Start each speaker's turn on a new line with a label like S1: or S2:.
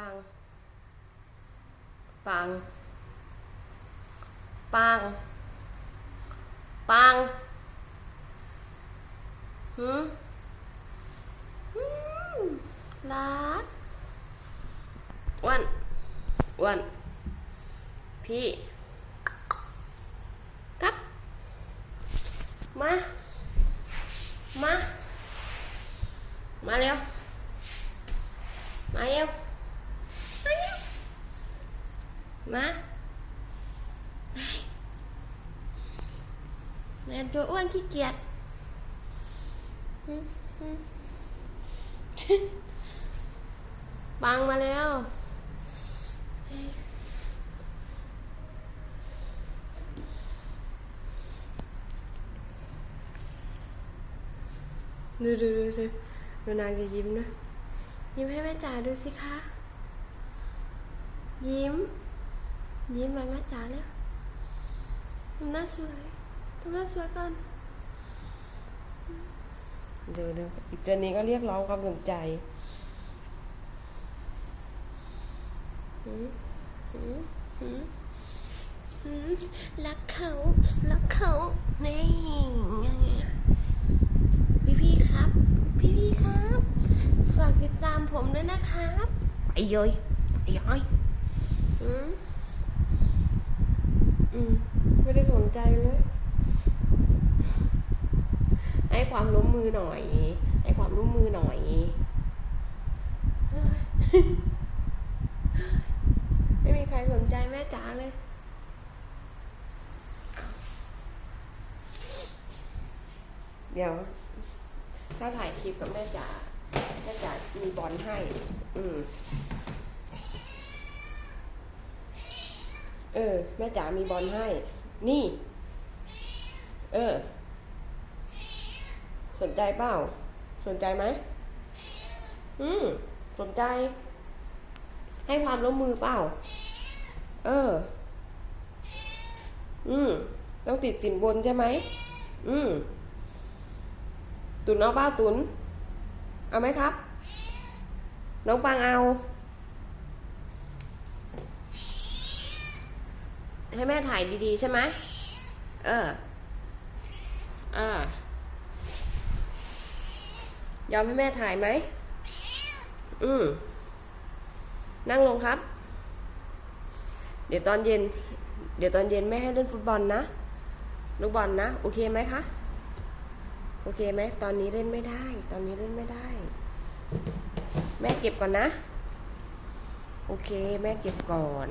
S1: ปัง ปัง ปัง ปังหืมหืมรักอ้วันอ้วันพี่กับ มา มา มาเร็ว มาเร็ว มาเร็ว มาแม่ตัวอ้วนขี้เกียจหืมหืมปังมาแล้ว ดูดูดูดูดูนางจะยิ้มนะ ยิ้มให้แม่จ๋าดูสิคะ ยิ้ม ยิ้มไปแม่จ๋าแล้วทำหน้าสวยทำหน้าสวยก่อนเดี๋ยวเดี๋ยวอีกตัวนี้ก็เรียกร้องความสนใจหืมหืมหืมหืมรักเขารักเขานี่ยังไงอะพี่พี่ๆครับ พี่พี่ๆครับ ฝากติดตามผมด้วยนะครับไปเยยไปเยยอืม อืมไม่ได้สนใจเลย ให้ความร่วมมือหน่อย ให้ความร่วมมือหน่อยเฮ้ยไม่มีใครสนใจแม่จ๋าเลยเดี๋ยว ถ้าถ่ายคลิปกับแม่จ๋าแม่จ๋ามีบอลให้ อืม เออ แม่จ๋ามีบอลให้ นี่ เออ สนใจเปล่า สนใจไหมอืม สนใจ ให้ความร่วมมือเปล่า เออ อืม ต้องติดสินบนใช่ไหม อืม ตุนเอาเป้าตุน เอาไหมครับ น้องปังเอา ให้แม่ถ่ายดีๆ ใช่ไหมเอออ่ายอมให้แม่ถ่ายไหม อืม นั่งลงครับ เดี๋ยวตอนเย็น เดี๋ยวตอนเย็นแม่ให้เล่นฟุตบอลนะ ลูกบอลนะ โอเคไหมคะ โอเคไหม ตอนนี้เล่นไม่ได้ ตอนนี้เล่นไม่ได้ แม่เก็บก่อนนะ โอเค แม่เก็บก่อน